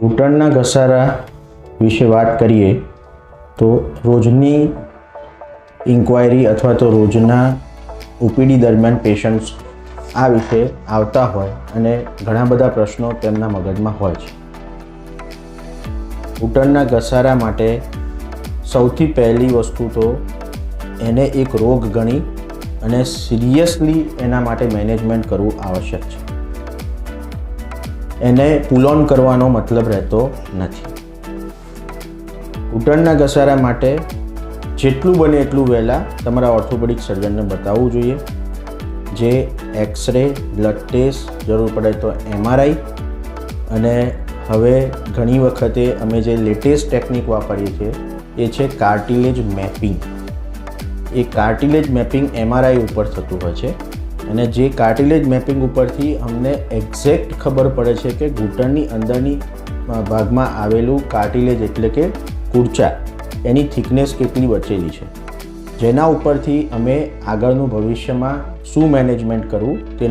ઘૂંટણના ઘસારા વિશે વાત કરીએ, તો રોજની ઇન્ક્વાયરી અથવા તો રોજના ઓપીડી દરમિયાન પેશન્ટ્સ આ વિશે આવતા હોય અને ઘણા બધા પ્રશ્નો તેમના મગજમાં હોય છે. ઘૂંટણના ઘસારા માટે સૌથી પહેલી વસ્તુ તો એને એક રોગ ગણી અને સિરિયસલી એના માટે મેનેજમેન્ટ કરવું આવશ્યક છે. એને પુલ ઓન કરવાનો મતલબ રહેતો નથી. ઘૂંટણના ઘસારા માટે જેટલું બને એટલું વહેલાં તમારા ઓર્થોપેડિક સર્જનને બતાવવું જોઈએ. જે એક્સરે બ્લડ ટેસ્ટ જરૂર પડે તો એમઆરઆઈ અને હવે ઘણી વખતે અમે જે લેટેસ્ટ ટેકનિક વાપરીએ છીએ, એ છે કાર્ટિલેજ મેપિંગ એ કાર્ટિલેજ મેપિંગ એમઆરઆઈ ઉપર થતું હોય છે. અને જે કાર્ટિલેજ મેપિંગ ઉપરથી અમને એક્ઝેક્ટ ખબર પડે છે કે ઘૂંટણની અંદરની ભાગમાં આવેલું કાર્ટિલેજ એટલે કે કુર્ચા, એની થિકનેસ કેટલી બચેલી છે. જેના ઉપરથી અમે આગળનું ભવિષ્યમાં શું મેનેજમેન્ટ કરવું તે